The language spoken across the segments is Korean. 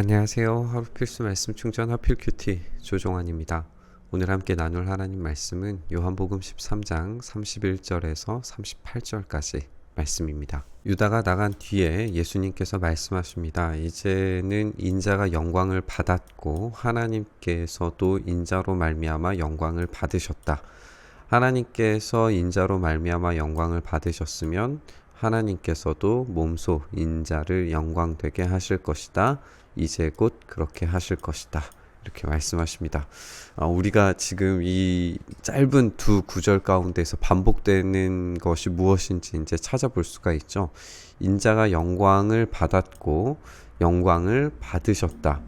안녕하세요. 하루 필수 말씀 충전 하필 큐티 조종환입니다. 오늘 함께 나눌 하나님 말씀은 요한복음 13장 31절에서 38절까지 말씀입니다. 유다가 나간 뒤에 예수님께서 말씀하십니다. 이제는 인자가 영광을 받았고 하나님께서도 인자로 말미암아 영광을 받으셨다. 하나님께서 인자로 말미암아 영광을 받으셨으면 하나님께서도 몸소 인자를 영광되게 하실 것이다. 이제 곧 그렇게 하실 것이다. 이렇게 말씀하십니다. 어, 우리가 지금 이 짧은 두 구절 가운데서 반복되는 것이 무엇인지 이제 찾아볼 수가 있죠. 인자가 영광을 받았고 영광을 받으셨다.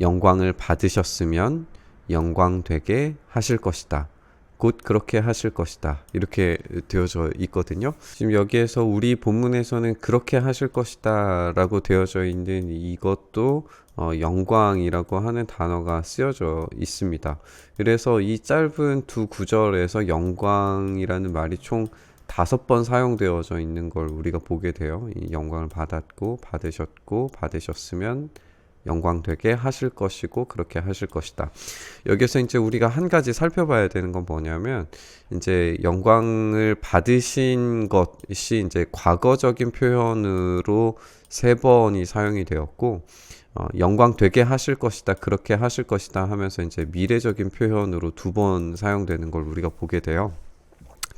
영광을 받으셨으면 영광 되게 하실 것이다. 곧 그렇게 하실 것이다. 이렇게 되어져 있거든요. 지금 여기에서 우리 본문에서는 그렇게 하실 것이다 라고 되어져 있는 이것도 어, 영광이라고 하는 단어가 쓰여져 있습니다. 그래서 이 짧은 두 구절에서 영광이라는 말이 총 다섯 번 사용되어져 있는 걸 우리가 보게 돼요. 이 영광을 받았고, 받으셨고, 받으셨으면 영광 되게 하실 것이고 그렇게 하실 것이다. 여기서 이제 우리가 한 가지 살펴봐야 되는 건 뭐냐면 이제 영광을 받으신 것이 이제 과거적인 표현으로 세 번이 사용이 되었고 어, 영광 되게 하실 것이다 그렇게 하실 것이다 하면서 이제 미래적인 표현으로 두 번 사용되는 걸 우리가 보게 돼요.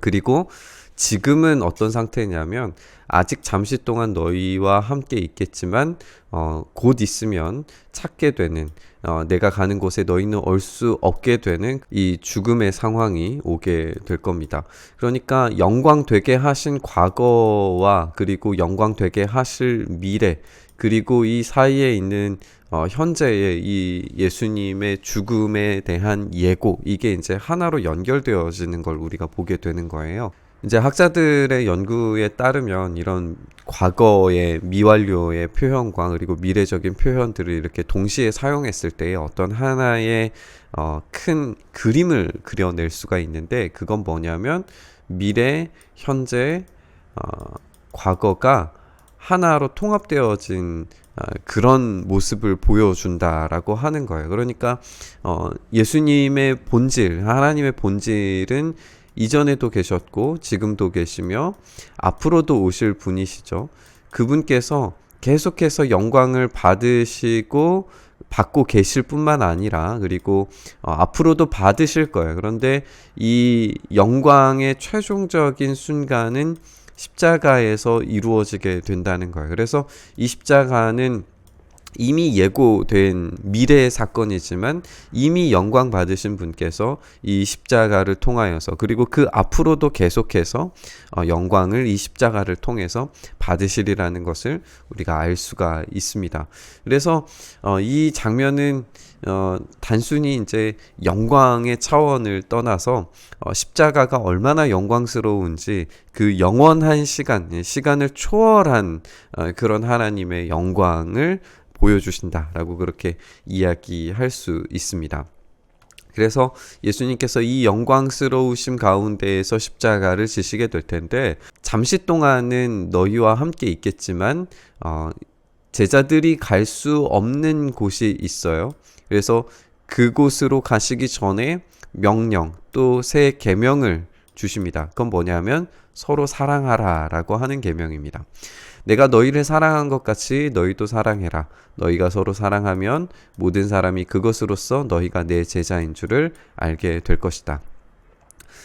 그리고 지금은 어떤 상태냐면 아직 잠시 동안 너희와 함께 있겠지만 어, 곧 있으면 찾게 되는 어, 내가 가는 곳에 너희는 올 수 없게 되는 이 죽음의 상황이 오게 될 겁니다. 그러니까 영광 되게 하신 과거와 그리고 영광 되게 하실 미래 그리고 이 사이에 있는 어, 현재의 이 예수님의 죽음에 대한 예고 이게 이제 하나로 연결되어지는 걸 우리가 보게 되는 거예요. 이제 학자들의 연구에 따르면 이런 과거의 미완료의 표현과 그리고 미래적인 표현들을 이렇게 동시에 사용했을 때 어떤 하나의 어, 큰 그림을 그려낼 수가 있는데 그건 뭐냐면 미래, 현재, 어, 과거가 하나로 통합되어진 어, 그런 모습을 보여준다라고 하는 거예요. 그러니까 어, 예수님의 본질, 하나님의 본질은 이전에도 계셨고 지금도 계시며 앞으로도 오실 분이시죠. 그분께서 계속해서 영광을 받으시고 받고 계실 뿐만 아니라 그리고 어, 앞으로도 받으실 거예요. 그런데 이 영광의 최종적인 순간은 십자가에서 이루어지게 된다는 거예요. 그래서 이 십자가는 이미 예고된 미래의 사건이지만 이미 영광 받으신 분께서 이 십자가를 통하여서 그리고 그 앞으로도 계속해서 어, 영광을 이 십자가를 통해서 받으시리라는 것을 우리가 알 수가 있습니다. 그래서 어, 이 장면은 어, 단순히 이제 영광의 차원을 떠나서 어, 십자가가 얼마나 영광스러운지 그 영원한 시간, 예, 시간을 초월한 어, 그런 하나님의 영광을 보여주신다라고 그렇게 이야기할 수 있습니다. 그래서 예수님께서 이 영광스러우심 가운데에서 십자가를 지시게 될 텐데 잠시 동안은 너희와 함께 있겠지만 어, 제자들이 갈 수 없는 곳이 있어요. 그래서 그곳으로 가시기 전에 명령 또 새 계명을 주십니다. 그건 뭐냐면 서로 사랑하라라고 하는 계명입니다. 내가 너희를 사랑한 것 같이 너희도 사랑해라. 너희가 서로 사랑하면 모든 사람이 그것으로서 너희가 내 제자인 줄을 알게 될 것이다.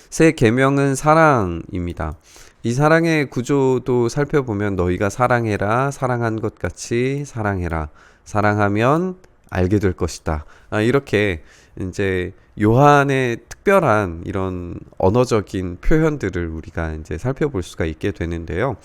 새 계명은 사랑입니다. 이 사랑의 구조도 살펴보면 너희가 사랑해라, 사랑한 것 같이 사랑해라. 사랑하면 알게 될 것이다. 아, 이렇게 이제 요한의 특별한 이런 언어적인 표현들을 우리가 이제 살펴볼 수가 있게 되는데요.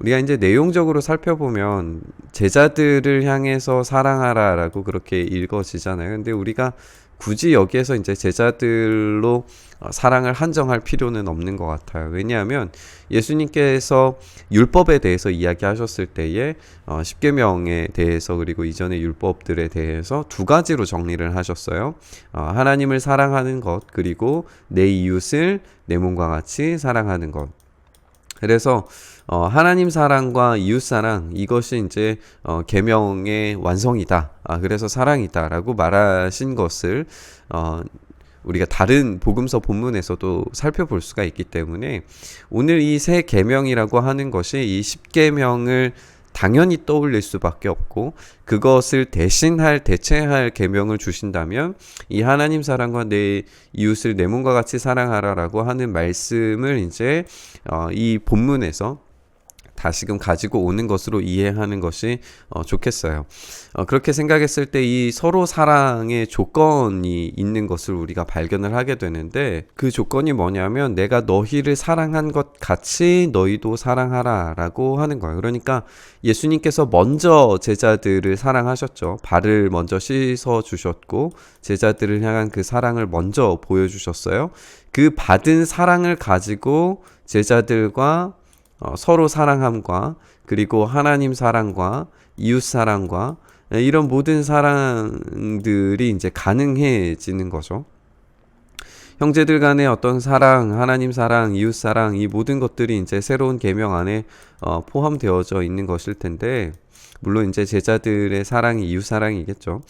우리가 이제 내용적으로 살펴보면 제자들을 향해서 사랑하라라고 그렇게 읽어지잖아요. 근데 우리가 굳이 여기에서 이제 제자들로 어, 사랑을 한정할 필요는 없는 것 같아요. 왜냐하면 예수님께서 율법에 대해서 이야기하셨을 때에 어, 십계명에 대해서 그리고 이전의 율법들에 대해서 두 가지로 정리를 하셨어요. 어, 하나님을 사랑하는 것 그리고 내 이웃을 내 몸과 같이 사랑하는 것. 그래서 어, 하나님 사랑과 이웃 사랑 이것이 이제 어, 계명의 완성이다. 아, 그래서 사랑이다라고 말하신 것을 어, 우리가 다른 복음서 본문에서도 살펴볼 수가 있기 때문에 오늘 이 세 계명이라고 하는 것이 이 십계명을 당연히 떠올릴 수밖에 없고 그것을 대신할 대체할 계명을 주신다면 이 하나님 사랑과 내 이웃을 내 몸과 같이 사랑하라라고 하는 말씀을 이제 어, 이 본문에서 다시금 가지고 오는 것으로 이해하는 것이 어, 좋겠어요. 어, 그렇게 생각했을 때 이 서로 사랑의 조건이 있는 것을 우리가 발견을 하게 되는데 그 조건이 뭐냐면 내가 너희를 사랑한 것 같이 너희도 사랑하라라고 하는 거예요. 그러니까 예수님께서 먼저 제자들을 사랑하셨죠. 발을 먼저 씻어 주셨고 제자들을 향한 그 사랑을 먼저 보여주셨어요. 그 받은 사랑을 가지고 제자들과 어, 서로 사랑함과 그리고 하나님 사랑과 이웃 사랑과 이런 모든 사랑들이 이제 가능해지는 거죠. 형제들 간의 어떤 사랑, 하나님 사랑, 이웃 사랑 이 모든 것들이 이제 새로운 계명 안에 어, 포함되어져 있는 것일 텐데 물론 이제 제자들의 사랑이 이웃 사랑이겠죠.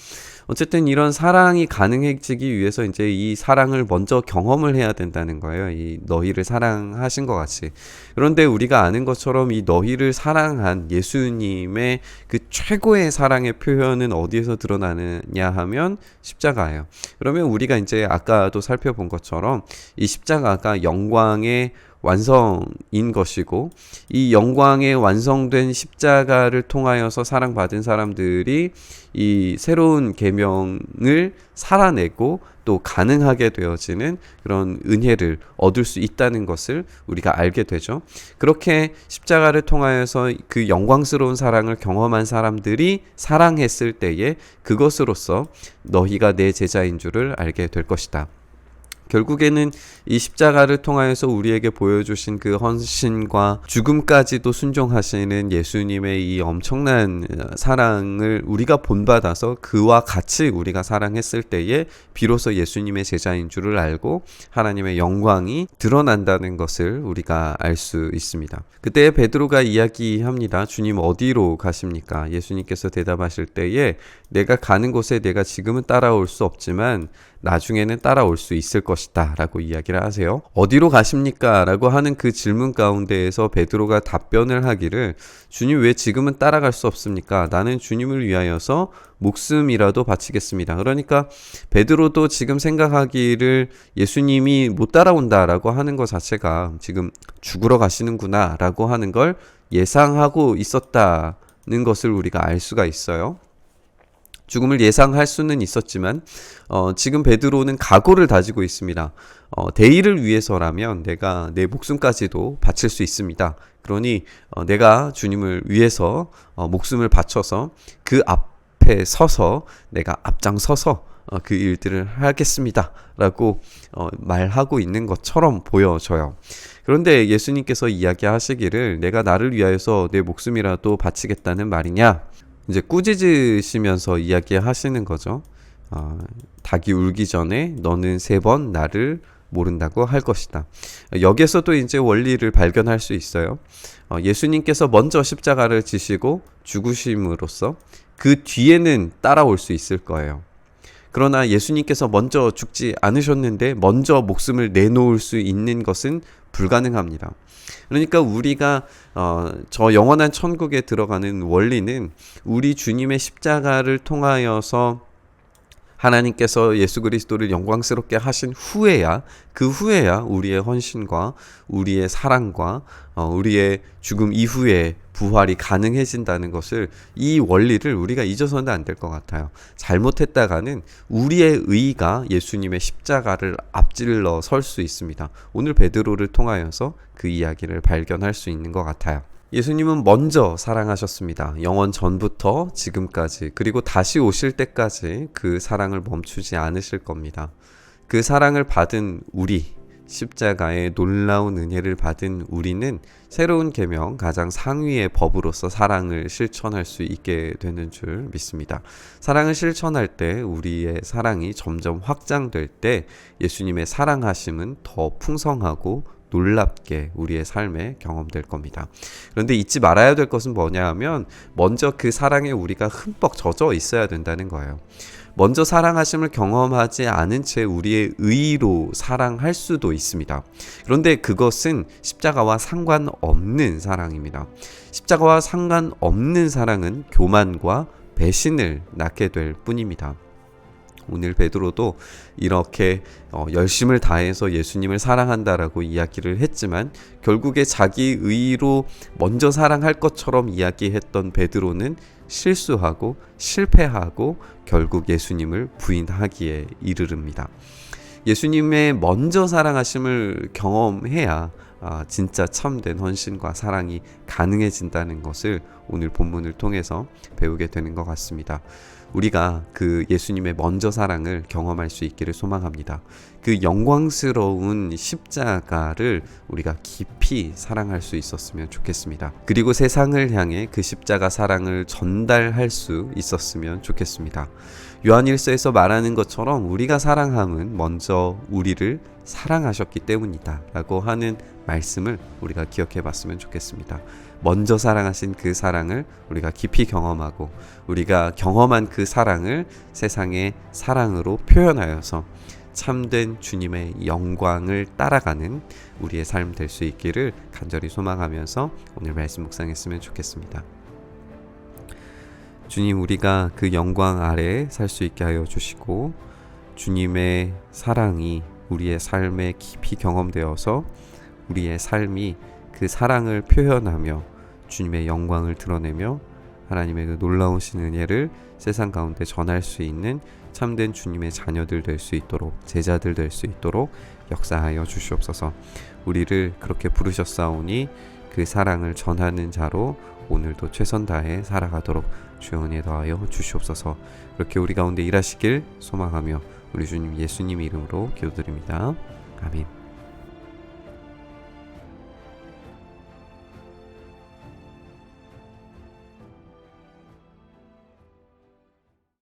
어쨌든 이런 사랑이 가능해지기 위해서 이제 이 사랑을 먼저 경험을 해야 된다는 거예요. 이 너희를 사랑하신 것 같이. 그런데 우리가 아는 것처럼 이 너희를 사랑한 예수님의 그 최고의 사랑의 표현은 어디에서 드러나느냐 하면 십자가예요. 그러면 우리가 이제 아까도 살펴본 것처럼 이 십자가가 영광의 완성인 것이고 이 영광의 완성된 십자가를 통하여서 사랑받은 사람들이 이 새로운 계명을 살아내고 또 가능하게 되어지는 그런 은혜를 얻을 수 있다는 것을 우리가 알게 되죠. 그렇게 십자가를 통하여서 그 영광스러운 사랑을 경험한 사람들이 사랑했을 때에 그것으로서 너희가 내 제자인 줄을 알게 될 것이다. 결국에는 이 십자가를 통하여서 우리에게 보여주신 그 헌신과 죽음까지도 순종하시는 예수님의 이 엄청난 사랑을 우리가 본받아서 그와 같이 우리가 사랑했을 때에 비로소 예수님의 제자인 줄을 알고 하나님의 영광이 드러난다는 것을 우리가 알 수 있습니다. 그때 베드로가 이야기합니다. 주님 어디로 가십니까? 예수님께서 대답하실 때에 내가 가는 곳에 내가 지금은 따라올 수 없지만 나중에는 따라올 수 있을 것이다 라고 이야기를 하세요. 어디로 가십니까? 라고 하는 그 질문 가운데에서 베드로가 답변을 하기를 주님 왜 지금은 따라갈 수 없습니까? 나는 주님을 위하여서 목숨이라도 바치겠습니다. 그러니까 베드로도 지금 생각하기를 예수님이 못 따라온다 라고 하는 것 자체가 지금 죽으러 가시는구나 라고 하는 걸 예상하고 있었다는 것을 우리가 알 수가 있어요. 죽음을 예상할 수는 있었지만 어, 지금 베드로는 각오를 다지고 있습니다. 어, 대의를 위해서라면 내가 내 목숨까지도 바칠 수 있습니다. 그러니 어, 내가 주님을 위해서 어, 목숨을 바쳐서 그 앞에 서서 내가 앞장서서 어, 그 일들을 하겠습니다. 라고 어, 말하고 있는 것처럼 보여져요. 그런데 예수님께서 이야기하시기를 내가 나를 위하여서 내 목숨이라도 바치겠다는 말이냐? 이제 꾸짖으시면서 이야기하시는 거죠. 어, 닭이 울기 전에 너는 세 번 나를 모른다고 할 것이다. 여기에서도 이제 원리를 발견할 수 있어요. 어, 예수님께서 먼저 십자가를 지시고 죽으심으로써 그 뒤에는 따라올 수 있을 거예요. 그러나 예수님께서 먼저 죽지 않으셨는데 먼저 목숨을 내놓을 수 있는 것은 불가능합니다. 그러니까 우리가 어, 저 영원한 천국에 들어가는 원리는 우리 주님의 십자가를 통하여서 하나님께서 예수 그리스도를 영광스럽게 하신 후에야 그 후에야 우리의 헌신과 우리의 사랑과 어, 우리의 죽음 이후에 부활이 가능해진다는 것을 이 원리를 우리가 잊어서는 안 될 것 같아요. 잘못했다가는 우리의 의가 예수님의 십자가를 앞질러 설 수 있습니다. 오늘 베드로를 통하여서 그 이야기를 발견할 수 있는 것 같아요. 예수님은 먼저 사랑하셨습니다. 영원 전부터 지금까지, 그리고 다시 오실 때까지 그 사랑을 멈추지 않으실 겁니다. 그 사랑을 받은 우리, 십자가의 놀라운 은혜를 받은 우리는 새로운 계명 가장 상위의 법으로서 사랑을 실천할 수 있게 되는 줄 믿습니다. 사랑을 실천할 때 우리의 사랑이 점점 확장될 때 예수님의 사랑하심은 더 풍성하고 놀랍게 우리의 삶에 경험될 겁니다. 그런데 잊지 말아야 될 것은 뭐냐 하면 먼저 그 사랑에 우리가 흠뻑 젖어 있어야 된다는 거예요. 먼저 사랑하심을 경험하지 않은 채 우리의 의로 사랑할 수도 있습니다. 그런데 그것은 십자가와 상관없는 사랑입니다. 십자가와 상관없는 사랑은 교만과 배신을 낳게 될 뿐입니다. 오늘 베드로도 이렇게 어, 열심을 다해서 예수님을 사랑한다라고 이야기를 했지만 결국에 자기 의로 먼저 사랑할 것처럼 이야기했던 베드로는 실수하고 실패하고 결국 예수님을 부인하기에 이르릅니다. 예수님의 먼저 사랑하심을 경험해야 아, 진짜 참된 헌신과 사랑이 가능해진다는 것을 오늘 본문을 통해서 배우게 되는 것 같습니다. 우리가 그 예수님의 먼저 사랑을 경험할 수 있기를 소망합니다. 그 영광스러운 십자가를 우리가 깊이 사랑할 수 있었으면 좋겠습니다. 그리고 세상을 향해 그 십자가 사랑을 전달할 수 있었으면 좋겠습니다. 요한일서에서 말하는 것처럼 우리가 사랑함은 먼저 우리를 사랑하셨기 때문이다 라고 하는 말씀을 우리가 기억해 봤으면 좋겠습니다. 먼저 사랑하신 그 사랑을 우리가 깊이 경험하고 우리가 경험한 그 사랑을 세상의 사랑으로 표현하여서 참된 주님의 영광을 따라가는 우리의 삶 될 수 있기를 간절히 소망하면서 오늘 말씀 묵상했으면 좋겠습니다. 주님 우리가 그 영광 아래에 살수 있게 하여 주시고 주님의 사랑이 우리의 삶에 깊이 경험되어서 우리의 삶이 그 사랑을 표현하며 주님의 영광을 드러내며 하나님의 그 놀라우신 은혜를 세상 가운데 전할 수 있는 참된 주님의 자녀들 될 수 있도록 제자들 될 수 있도록 역사하여 주시옵소서. 우리를 그렇게 부르셨사오니 그 사랑을 전하는 자로 오늘도 최선 다해 살아가도록 주여 은혜 더하여 주시옵소서. 그렇게 우리 가운데 일하시길 소망하며 우리 주님 예수님 이름으로 기도드립니다. 아멘.